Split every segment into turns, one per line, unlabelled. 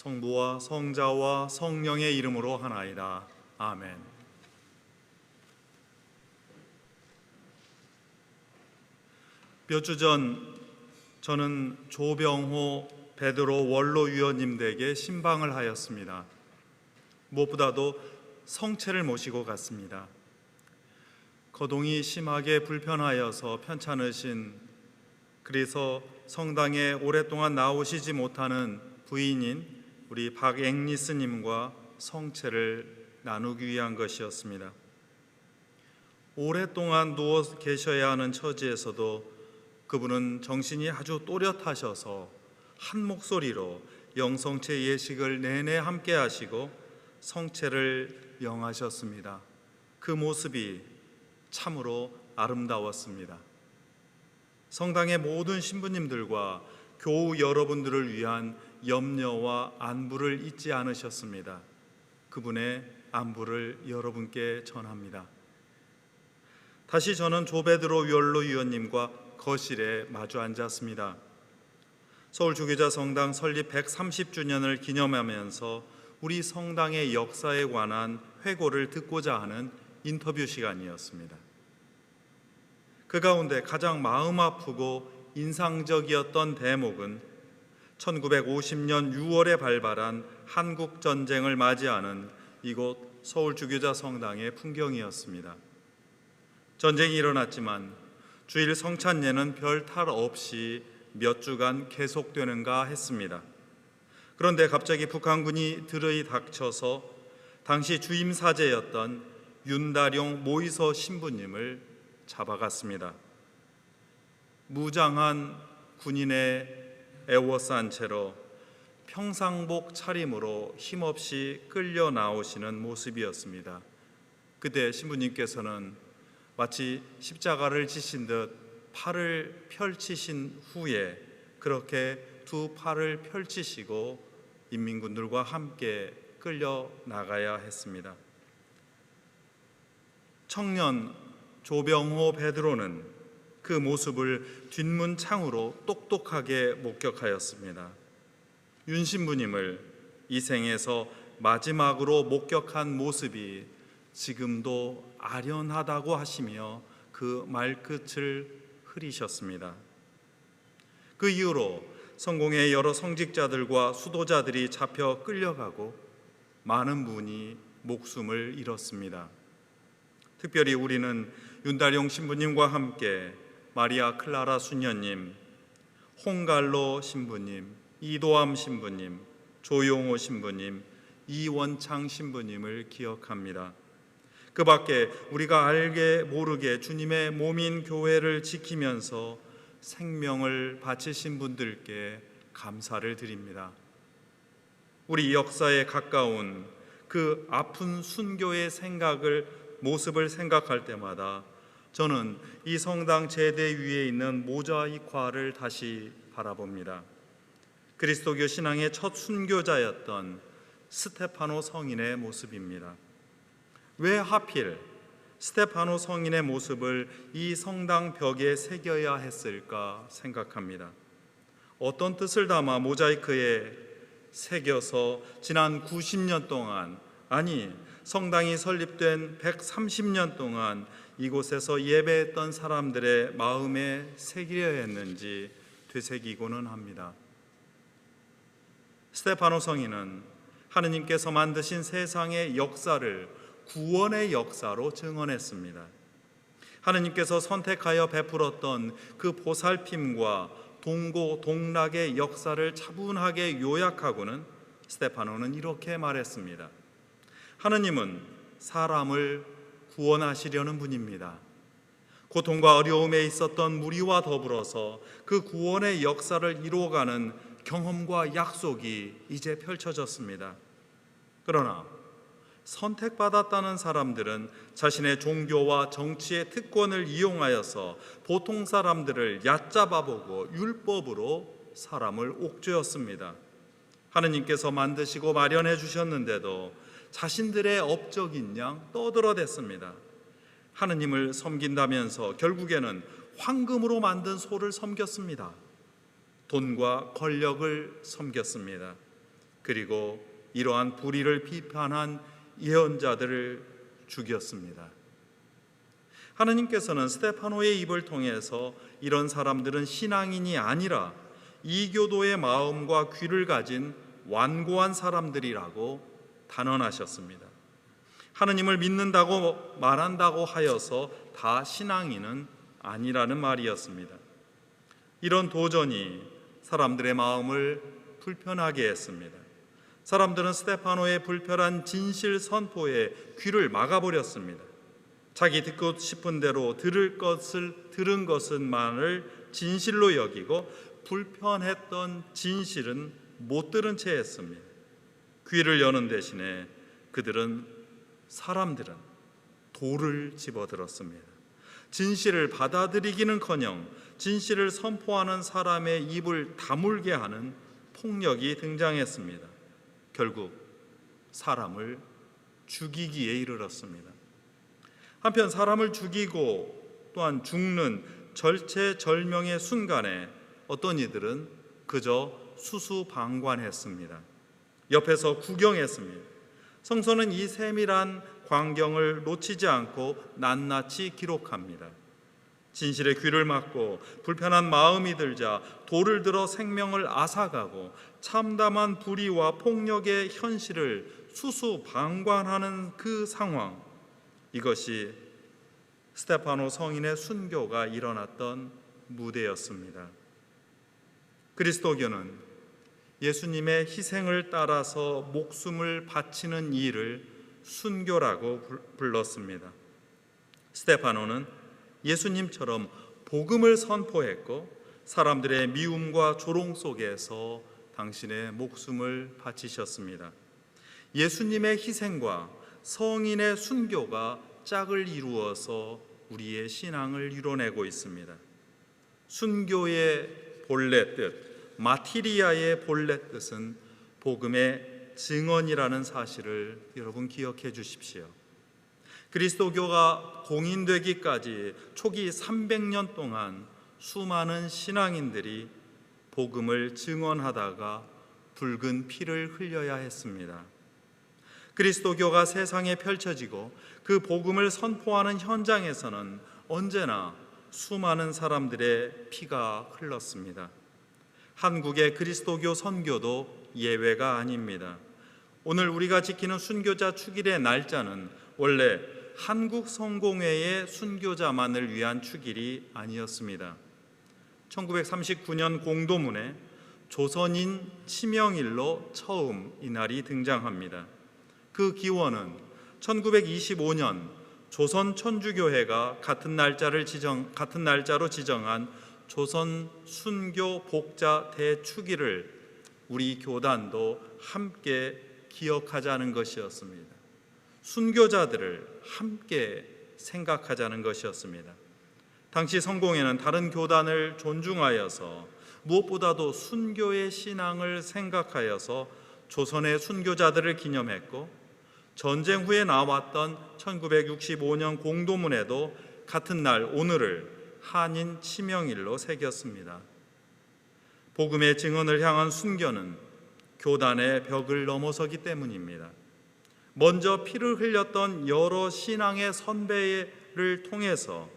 성부와 성자와 성령의 이름으로 하나이다. 아멘. 몇 주 전 저는 조병호 베드로 원로 위원님 댁에 신방을 하였습니다. 무엇보다도 성체를 모시고 갔습니다. 거동이 심하게 불편하여서 편찮으신 그래서 성당에 오랫동안 나오시지 못하는 부인인 우리 박앵리스님과 성체를 나누기 위한 것이었습니다. 오랫동안 누워 계셔야 하는 처지에서도 그분은 정신이 아주 또렷하셔서 한 목소리로 영성체 예식을 내내 함께 하시고 성체를 영하셨습니다. 그 모습이 참으로 아름다웠습니다. 성당의 모든 신부님들과 교우 여러분들을 위한 염려와 안부를 잊지 않으셨습니다. 그분의 안부를 여러분께 전합니다. 다시 저는 조베드로 위원로 위원님과 거실에 마주 앉았습니다. 서울 주교자 성당 설립 130주년을 기념하면서 우리 성당의 역사에 관한 회고를 듣고자 하는 인터뷰 시간이었습니다. 그 가운데 가장 마음 아프고 인상적이었던 대목은 1950년 6월에 발발한 한국 전쟁을 맞이하는 이곳 서울 주교자 성당의 풍경이었습니다. 전쟁이 일어났지만 주일 성찬예는 별 탈 없이 몇 주간 계속되는가 했습니다. 그런데 갑자기 북한군이 들의 닥쳐서 당시 주임 사제였던 윤다룡 모이서 신부님을 잡아갔습니다. 무장한 군인의 애워싼 채로 평상복 차림으로 힘없이 끌려 나오시는 모습이었습니다. 그때 신부님께서는 마치 십자가를 지신 듯 팔을 펼치신 후에 그렇게 두 팔을 펼치시고 인민군들과 함께 끌려 나가야 했습니다. 청년 조병호 베드로는 그 모습을 뒷문 창으로 똑똑하게 목격하였습니다. 윤 신부님을 이 생에서 마지막으로 목격한 모습이 지금도 아련하다고 하시며 그 말끝을 흐리셨습니다. 그 이후로 성공의 여러 성직자들과 수도자들이 잡혀 끌려가고 많은 분이 목숨을 잃었습니다. 특별히 우리는 윤다룡 신부님과 함께 마리아 클라라 수녀님, 홍갈로 신부님, 이도암 신부님, 조용호 신부님, 이원창 신부님을 기억합니다. 그 밖에 우리가 알게 모르게 주님의 몸인 교회를 지키면서 생명을 바치신 분들께 감사를 드립니다. 우리 역사에 가까운 그 아픈 순교의 생각을 모습을 생각할 때마다 저는 이 성당 제대 위에 있는 모자이크화를 다시 바라봅니다. 그리스도교 신앙의 첫 순교자였던 스테파노 성인의 모습입니다. 왜 하필 스테파노 성인의 모습을 이 성당 벽에 새겨야 했을까 생각합니다. 어떤 뜻을 담아 모자이크에 새겨서 지난 90년 동안 아니 성당이 설립된 130년 동안 이곳에서 예배했던 사람들의 마음에 새기려 했는지 되새기고는 합니다. 스테파노 성인은 하느님께서 만드신 세상의 역사를 구원의 역사로 증언했습니다. 하느님께서 선택하여 베풀었던 그 보살핌과 동고 동락의 역사를 차분하게 요약하고는 스테파노는 이렇게 말했습니다. 하느님은 사람을 구원하시려는 분입니다. 고통과 어려움에 있었던 무리와 더불어서 그 구원의 역사를 이루어가는 경험과 약속이 이제 펼쳐졌습니다. 그러나 선택받았다는 사람들은 자신의 종교와 정치의 특권을 이용하여서 보통 사람들을 얕잡아보고 율법으로 사람을 옥죄었습니다. 하느님께서 만드시고 마련해 주셨는데도 자신들의 업적인 양 떠들어댔습니다. 하느님을 섬긴다면서 결국에는 황금으로 만든 소를 섬겼습니다. 돈과 권력을 섬겼습니다. 그리고 이러한 불의를 비판한 예언자들을 죽였습니다. 하느님께서는 스테파노의 입을 통해서 이런 사람들은 신앙인이 아니라 이교도의 마음과 귀를 가진 완고한 사람들이라고 단언하셨습니다. 하느님을 믿는다고 말한다고 하여서 다 신앙인은 아니라는 말이었습니다. 이런 도전이 사람들의 마음을 불편하게 했습니다. 사람들은 스테파노의 불편한 진실 선포에 귀를 막아버렸습니다. 자기 듣고 싶은 대로 들을 것을 들은 것은만을 진실로 여기고 불편했던 진실은 못 들은 채 했습니다. 귀를 여는 대신에 그들은 사람들은 돌을 집어들었습니다. 진실을 받아들이기는커녕 진실을 선포하는 사람의 입을 다물게 하는 폭력이 등장했습니다. 결국 사람을 죽이기에 이르렀습니다. 한편 사람을 죽이고 또한 죽는 절체절명의 순간에 어떤 이들은 그저 수수방관했습니다. 옆에서 구경했습니다. 성서는 이 세밀한 광경을 놓치지 않고 낱낱이 기록합니다. 진실의 귀를 막고 불편한 마음이 들자 돌을 들어 생명을 앗아가고 참담한 불의와 폭력의 현실을 수수방관하는 그 상황 이것이 스테파노 성인의 순교가 일어났던 무대였습니다. 그리스도교는 예수님의 희생을 따라서 목숨을 바치는 일을 순교라고 불렀습니다. 스테파노는 예수님처럼 복음을 선포했고 사람들의 미움과 조롱 속에서 당신의 목숨을 바치셨습니다. 예수님의 희생과 성인의 순교가 짝을 이루어서 우리의 신앙을 이뤄내고 있습니다. 순교의 본래 뜻, 마티리아의 본래 뜻은 복음의 증언이라는 사실을 여러분 기억해 주십시오. 그리스도교가 공인되기까지 초기 300년 동안 수많은 신앙인들이 복음을 증언하다가 붉은 피를 흘려야 했습니다. 그리스도교가 세상에 펼쳐지고 그 복음을 선포하는 현장에서는 언제나 수많은 사람들의 피가 흘렀습니다. 한국의 그리스도교 선교도 예외가 아닙니다. 오늘 우리가 지키는 순교자 축일의 날짜는 원래 한국 성공회의 순교자만을 위한 축일이 아니었습니다. 1939년 공도문에 조선인 치명일로 처음 이 날이 등장합니다. 그 기원은 1925년 조선 천주교회가 같은 날짜를 지정 같은 날짜로 지정한 조선 순교 복자 대축일을 우리 교단도 함께 기억하자는 것이었습니다. 순교자들을 함께 생각하자는 것이었습니다. 당시 성공회는 다른 교단을 존중하여서 무엇보다도 순교의 신앙을 생각하여서 조선의 순교자들을 기념했고 전쟁 후에 나왔던 1965년 공도문에도 같은 날 오늘을 한인 치명일로 새겼습니다. 복음의 증언을 향한 순교는 교단의 벽을 넘어서기 때문입니다. 먼저 피를 흘렸던 여러 신앙의 선배를 통해서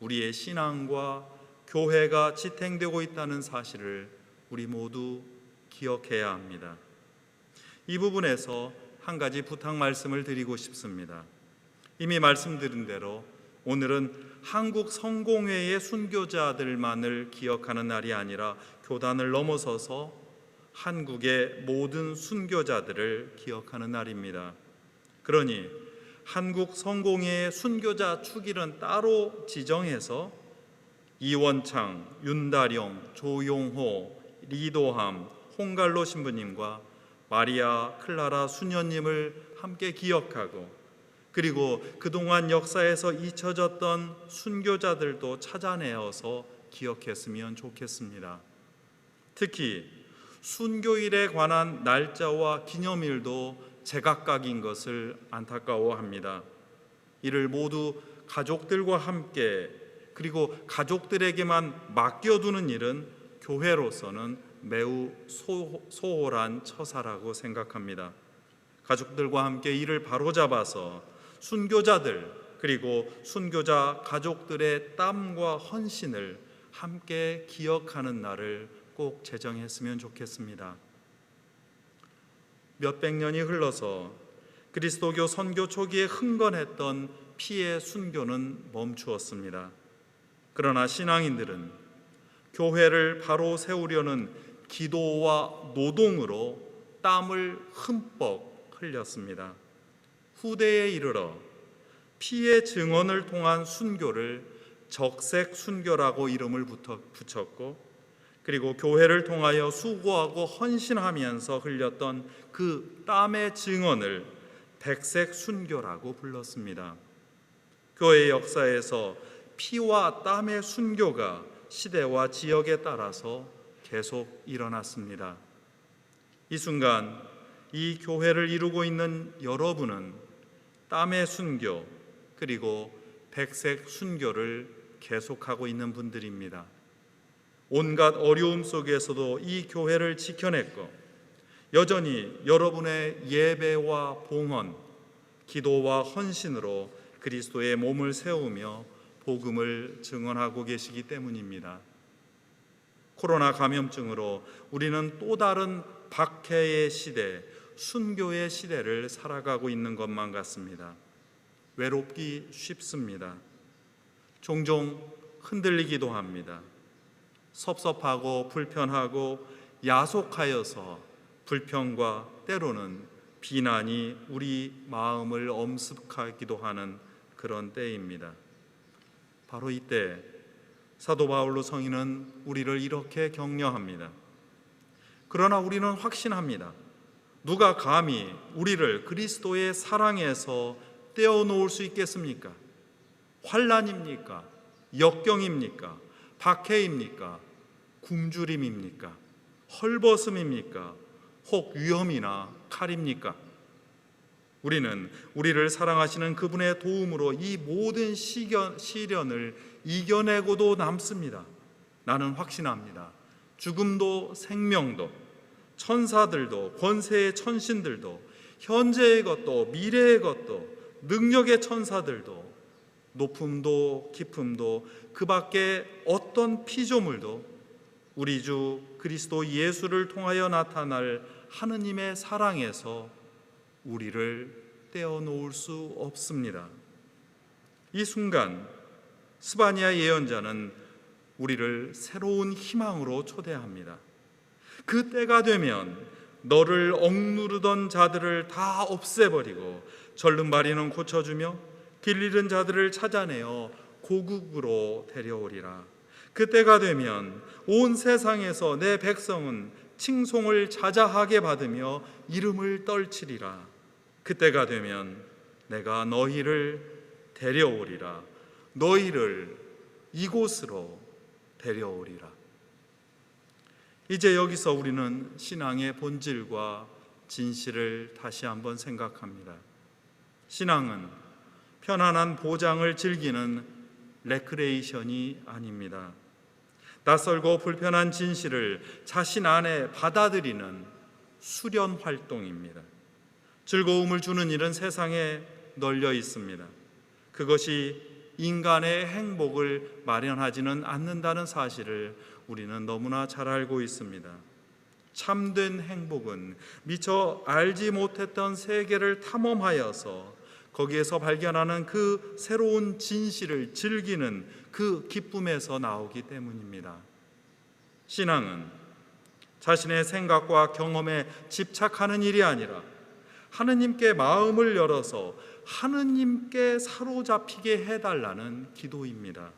우리의 신앙과 교회가 지탱되고 있다는 사실을 우리 모두 기억해야 합니다. 이 부분에서 한 가지 부탁 말씀을 드리고 싶습니다. 이미 말씀드린 대로 오늘은 한국 성공회의 순교자들만을 기억하는 날이 아니라 교단을 넘어서서 한국의 모든 순교자들을 기억하는 날입니다. 그러니 한국 성공회의 순교자 축일은 따로 지정해서 이원창, 윤다령, 조용호, 리도함, 홍갈로 신부님과 마리아 클라라 수녀님을 함께 기억하고 그리고 그동안 역사에서 잊혀졌던 순교자들도 찾아내어서 기억했으면 좋겠습니다. 특히 순교일에 관한 날짜와 기념일도 제각각인 것을 안타까워합니다. 이를 모두 가족들과 함께 그리고 가족들에게만 맡겨두는 일은 교회로서는 매우 소, 소홀한 처사라고 생각합니다. 가족들과 함께 이를 바로잡아서 순교자들 그리고 순교자 가족들의 땀과 헌신을 함께 기억하는 날을 꼭 제정했으면 좋겠습니다. 몇백 년이 흘러서 그리스도교 선교 초기에 흥건했던 피의 순교는 멈추었습니다. 그러나 신앙인들은 교회를 바로 세우려는 기도와 노동으로 땀을 흠뻑 흘렸습니다. 후대에 이르러 피의 증언을 통한 순교를 적색 순교라고 이름을 붙였고 그리고 교회를 통하여 수고하고 헌신하면서 흘렸던 그 땀의 증언을 백색 순교라고 불렀습니다. 교회 역사에서 피와 땀의 순교가 시대와 지역에 따라서 계속 일어났습니다. 이 순간 이 교회를 이루고 있는 여러분은 땀의 순교 그리고 백색 순교를 계속하고 있는 분들입니다. 온갖 어려움 속에서도 이 교회를 지켜냈고 여전히 여러분의 예배와 봉헌, 기도와 헌신으로 그리스도의 몸을 세우며 복음을 증언하고 계시기 때문입니다. 코로나 감염증으로 우리는 또 다른 박해의 시대, 순교의 시대를 살아가고 있는 것만 같습니다. 외롭기 쉽습니다. 종종 흔들리기도 합니다. 섭섭하고 불편하고 야속하여서 불평과 때로는 비난이 우리 마음을 엄습하기도 하는 그런 때입니다. 바로 이때 사도 바울로 성인은 우리를 이렇게 격려합니다. 그러나 우리는 확신합니다. 누가 감히 우리를 그리스도의 사랑에서 떼어놓을 수 있겠습니까? 환란입니까? 역경입니까? 박해입니까? 굶주림입니까? 헐벗음입니까? 혹 위험이나 칼입니까? 우리는 우리를 사랑하시는 그분의 도움으로 이 모든 시견, 시련을 이겨내고도 남습니다. 나는 확신합니다. 죽음도 생명도 천사들도 권세의 천신들도 현재의 것도 미래의 것도 능력의 천사들도 높음도 깊음도 그 밖에 어떤 피조물도 우리 주 그리스도 예수를 통하여 나타날 하느님의 사랑에서 우리를 떼어놓을 수 없습니다. 이 순간 스바니아 예언자는 우리를 새로운 희망으로 초대합니다. 그 때가 되면 너를 억누르던 자들을 다 없애버리고 절름발이는 고쳐주며 길 잃은 자들을 찾아내어 고국으로 데려오리라. 그때가 되면 온 세상에서 내 백성은 칭송을 자자하게 받으며 이름을 떨치리라. 그때가 되면 내가 너희를 데려오리라. 너희를 이곳으로 데려오리라. 이제 여기서 우리는 신앙의 본질과 진실을 다시 한번 생각합니다. 신앙은 편안한 보장을 즐기는 레크레이션이 아닙니다. 낯설고 불편한 진실을 자신 안에 받아들이는 수련 활동입니다. 즐거움을 주는 일은 세상에 널려 있습니다. 그것이 인간의 행복을 마련하지는 않는다는 사실을 우리는 너무나 잘 알고 있습니다. 참된 행복은 미처 알지 못했던 세계를 탐험하여서 거기에서 발견하는 그 새로운 진실을 즐기는 그 기쁨에서 나오기 때문입니다. 신앙은 자신의 생각과 경험에 집착하는 일이 아니라 하느님께 마음을 열어서 하느님께 사로잡히게 해달라는 기도입니다.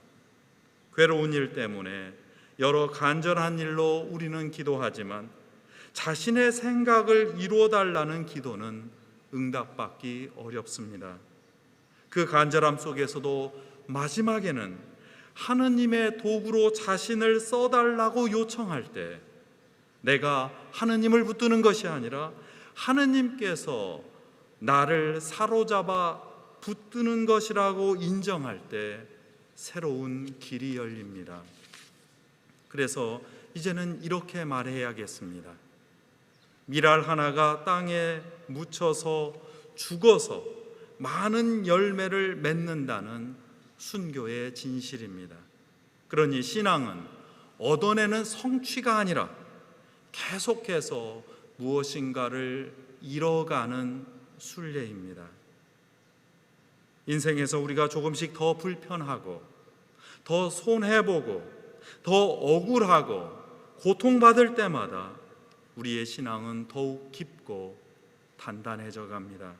괴로운 일 때문에 여러 간절한 일로 우리는 기도하지만 자신의 생각을 이루어 달라는 기도는 응답받기 어렵습니다. 그 간절함 속에서도 마지막에는 하느님의 도구로 자신을 써달라고 요청할 때 내가 하느님을 붙드는 것이 아니라 하느님께서 나를 사로잡아 붙드는 것이라고 인정할 때 새로운 길이 열립니다. 그래서 이제는 이렇게 말해야겠습니다. 미랄 하나가 땅에 묻혀서 죽어서 많은 열매를 맺는다는 순교의 진실입니다. 그러니 신앙은 얻어내는 성취가 아니라 계속해서 무엇인가를 잃어가는 순례입니다. 인생에서 우리가 조금씩 더 불편하고 더 손해보고 더 억울하고 고통받을 때마다 우리의 신앙은 더욱 깊고 단단해져 갑니다.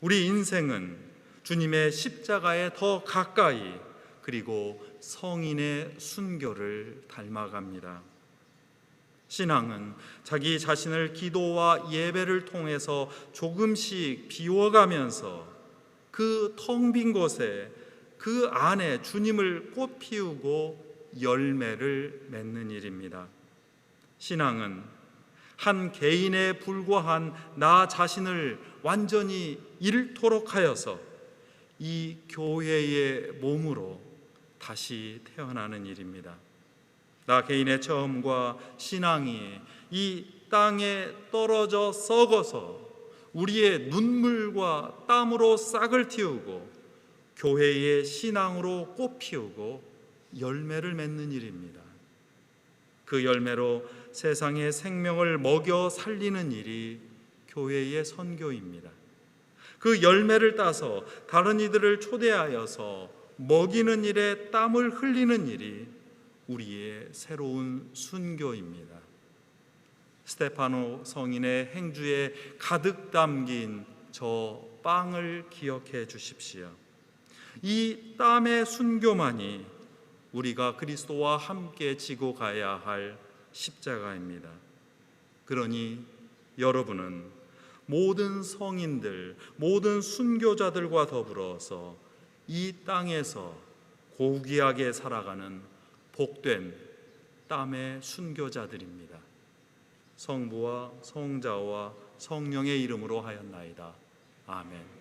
우리 인생은 주님의 십자가에 더 가까이 그리고 성인의 순교를 닮아갑니다. 신앙은 자기 자신을 기도와 예배를 통해서 조금씩 비워가면서 그 텅 빈 곳에 그 안에 주님을 꽃 피우고 열매를 맺는 일입니다. 신앙은 한 개인에 불과한 나 자신을 완전히 잃도록 하여서 이 교회의 몸으로 다시 태어나는 일입니다. 나 개인의 처음과 신앙이 이 땅에 떨어져 썩어서 우리의 눈물과 땀으로 싹을 틔우고 교회의 신앙으로 꽃 피우고 열매를 맺는 일입니다. 그 열매로 세상의 생명을 먹여 살리는 일이 교회의 선교입니다. 그 열매를 따서 다른 이들을 초대하여서 먹이는 일에 땀을 흘리는 일이 우리의 새로운 순교입니다. 스테파노 성인의 행주에 가득 담긴 저 빵을 기억해 주십시오. 이 땀의 순교만이 우리가 그리스도와 함께 지고 가야 할 십자가입니다. 그러니 여러분은 모든 성인들, 모든 순교자들과 더불어서 이 땅에서 고귀하게 살아가는 복된 땀의 순교자들입니다. 성부와 성자와 성령의 이름으로 하였나이다. 아멘.